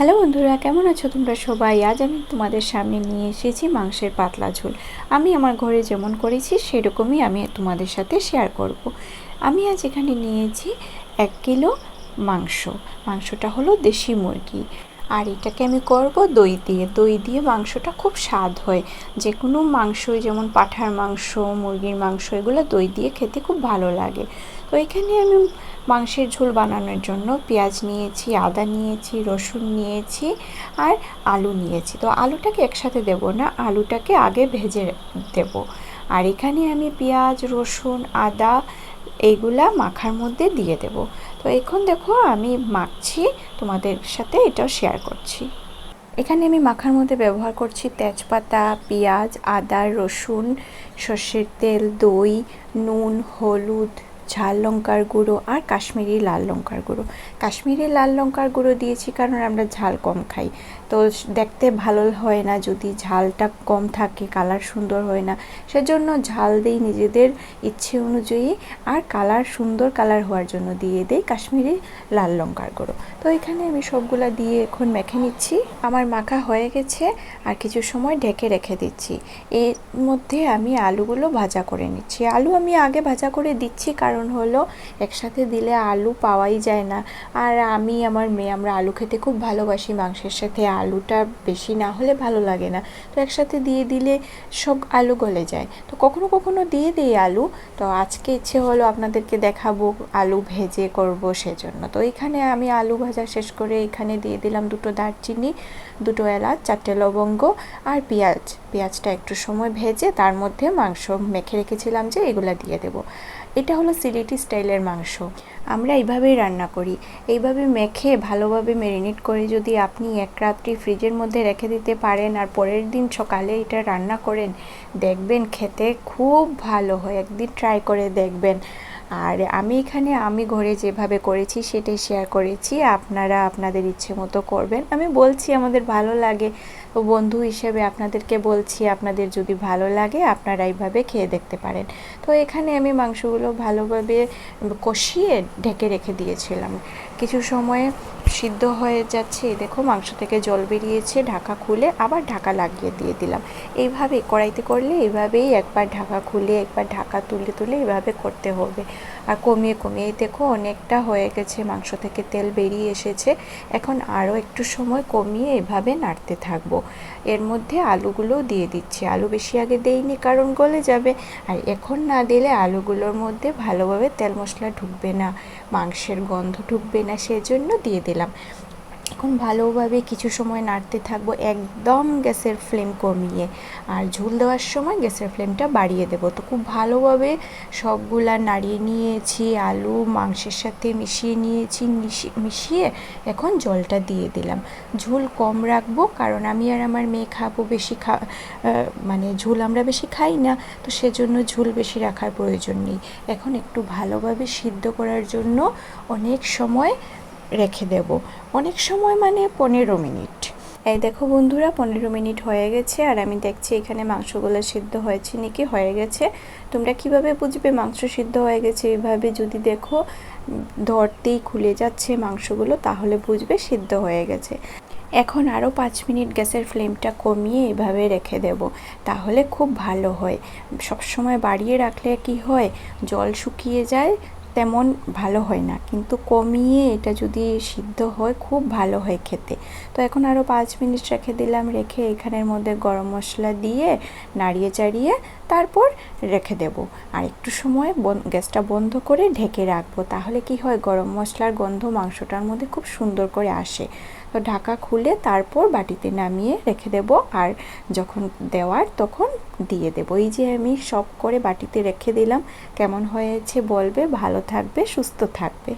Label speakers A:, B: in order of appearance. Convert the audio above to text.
A: Hello বন্ধুরা, কেমন আছো তোমরা সবাই? আজ আমি তোমাদের সামনে নিয়ে এসেছি মাংসের পাতলা ঝোল। আমি আমার ঘরে যেমন করেছি, সেরকমই আমি তোমাদের সাথে শেয়ার করব। আমি আজ এখানে নিয়েছি এক কিলো মাংস। মাংসটা হলো দেশি মুরগি। আর এটাকে আমি করব দই দিয়ে। দই দিয়ে মাংসটা খুব স্বাদ হয়। যে কোনো মাংসই, যেমন পাঠার মাংস, মুরগির মাংস, এগুলো দই দিয়ে খেতে খুব ভালো লাগে। তো এখানে আমি মাংসের ঝোল বানানোর জন্য পেঁয়াজ নিয়েছি, আদা নিয়েছি, রসুন নিয়েছি আর আলু নিয়েছি। তো আলুটাকে একসাথে দেব না, আলুটাকে আগে ভেজে দেব। আর এখানে আমি পেঁয়াজ, রসুন, আদা এইগুলা মাখার মধ্যে দিয়ে দেব। তো এখন দেখো আমি মাখছি, তোমাদের সাথে এটাও শেয়ার করছি। এখানে আমি মাখার মধ্যে ব্যবহার করছি তেজপাতা, পেঁয়াজ, আদা, রসুন, সর্ষের তেল, দই, নুন, হলুদ ঝাল লঙ্কার গুঁড়ো আর কাশ্মীরি লাল লঙ্কার গুঁড়ো। কাশ্মীরি লাল লঙ্কার গুঁড়ো দিয়েছি কারণ আমরা ঝাল কম খাই। তো দেখতে ভালো হয় না যদি ঝালটা কম থাকে, কালার সুন্দর হয় না, সেজন্য ঝাল দিই নিজেদের ইচ্ছে অনুযায়ী আর কালার সুন্দর কালার হওয়ার জন্য দিয়ে দিই কাশ্মীরি লাল লঙ্কার গুঁড়ো। তো এখানে আমি সবগুলা দিয়ে এখন মেখে নিচ্ছি। আমার মাখা হয়ে গেছে আর কিছু সময় ঢেকে রেখে দিচ্ছি। এর মধ্যে আমি আলুগুলো ভাজা করে নিচ্ছি। আলু আমি আগে ভাজা করে দিচ্ছি কারণ হলো একসাথে দিলে আলু পাওয়াই যায় না। আর আমি, আমার মেয়ে, আমরা আলু খেতে খুব ভালোবাসি, মাংসের সাথে আলুটা বেশি না হলে ভালো লাগে না। তো একসাথে দিয়ে দিলে সব আলু গলে যায়। তো কখনো কখনো দিয়ে দিই আলু। তো আজকে ইচ্ছে হলো আপনাদেরকে দেখাবো আলু ভেজে করব সেজন্য। তো এখানে আমি আলু ভাজা শেষ করে এখানে দিয়ে দিলাম দুটো দারচিনি, দুটো এলাচ, চারটে লবঙ্গ আর পেঁয়াজ। পেঁয়াজটা একটু সময় ভেজে তার মধ্যে মাংস মেখে রেখেছিলাম যে এগুলো দিয়ে দেব। এটা হলো সিলেটি স্টাইলের মাংস। আমরা এইভাবেই রান্না করি। এইভাবে মেখে ভালোভাবে ম্যারিনেট করে যদি আপনি এক রাত্রি ফ্রিজের মধ্যে রেখে দিতে পারেন আর পরের দিন সকালে এটা রান্না করেন, দেখবেন খেতে খুব ভালো হয়। একদিন ট্রাই করে দেখবেন। আর আমি এখানে আমি ঘরে যেভাবে করেছি সেটাই শেয়ার করেছি। আপনারা আপনাদের ইচ্ছে মতো করবেন। আমি বলছি আমাদের ভালো লাগে, বন্ধু হিসেবে আপনাদেরকে বলছি আপনাদের যদি ভালো লাগে আপনারা এইভাবে খেয়ে দেখতে পারেন। তো এখানে আমি মাংসগুলো ভালোভাবে কষিয়ে ঢেকে রেখে দিয়েছিলাম। কিছু সময়ে সিদ্ধ হয়ে যাচ্ছে। দেখো, মাংস থেকে জল বেরিয়েছে, ঢাকা খুলে আবার ঢাকা লাগিয়ে দিয়ে দিলাম। এইভাবে কড়াইতে করলে এইভাবেই একবার ঢাকা খুলে, একবার ঢাকা তুলে তুলে এইভাবে করতে হবে। আর কমিয়ে কমিয়ে দেখো, অনেকটা হয়ে গেছে, মাংস থেকে তেল বেরিয়ে এসেছে। এখন আরও একটু সময় কমিয়ে এভাবে নাড়তে থাকব। এর মধ্যে আলুগুলো দিয়ে দিচ্ছি। আলু বেশি আগে দেইনি, কারণ গলে যাবে। আর এখন না দিলে আলুগুলোর মধ্যে ভালোভাবে তেল মশলা ঢুকবে না, মাংসের গন্ধ ঢুকবে না, সেজন্য দিয়ে দিলাম এখন ভালোভাবে কিছু সময় নাড়তে থাকব, একদম গ্যাসের ফ্লেম কমিয়ে। আর ঝোল দেওয়ার সময় গ্যাসের ফ্লেমটা বাড়িয়ে দেবো। তো খুব ভালোভাবে সবগুলা নাড়িয়ে নিয়েছি, আলু, মাংসের সাথে মিশিয়ে নিয়েছি মিশিয়ে এখন জলটা দিয়ে দিলাম। ঝোল কম রাখব কারণ আমি আর আমার মেয়ে খাব বেশি খা মানে ঝোল আমরা বেশি খাই না, তো সেজন্য ঝোল বেশি রাখার প্রয়োজন নেই। এখন একটু ভালোভাবে সিদ্ধ করার জন্য অনেক সময় রেখে দেব। অনেক সময় মানে পনেরো মিনিট। এই দেখো বন্ধুরা, পনেরো মিনিট হয়ে গেছে আর আমি দেখছি এখানে মাংসগুলো সিদ্ধ হয়েছে নাকি? হয়ে গেছে। তোমরা কীভাবে বুঝবে মাংস সিদ্ধ হয়ে গেছে? এইভাবে যদি দেখো, ধরতেই খুলে যাচ্ছে মাংসগুলো, তাহলে বুঝবে সিদ্ধ হয়ে গেছে। এখন আরও পাঁচ মিনিট গ্যাসের ফ্লেমটা কমিয়ে এভাবে রেখে দেব, তাহলে খুব ভালো হয়। সবসময় বাড়িয়ে রাখলে কি হয়? জল শুকিয়ে যায় তেমন ভালো হয় না। কিন্তু কমিয়ে এটা যদি সিদ্ধ হয়, খুব ভালো হয় খেতে। তো এখন আরও পাঁচ মিনিট রেখে দিলাম, রেখে এখানের মধ্যে গরম মশলা দিয়ে নাড়িয়ে চাড়িয়ে তারপর রেখে দেব। আর একটু সময় গ্যাসটা বন্ধ করে ঢেকে রাখব। তাহলে কি হয়, গরম মশলার গন্ধ মাংসটার মধ্যে খুব সুন্দর করে আসে। তো ঢাকা খুলে তারপর বাটিতে নামিয়ে রেখে দেব। আর যখন দেওয়ার, তখন দিয়ে দেবো। এই যে আমি সব করে বাটিতে রেখে দিলাম। কেমন হয়েছে বলবে? ভালো থাকবে, সুস্থ থাকবে।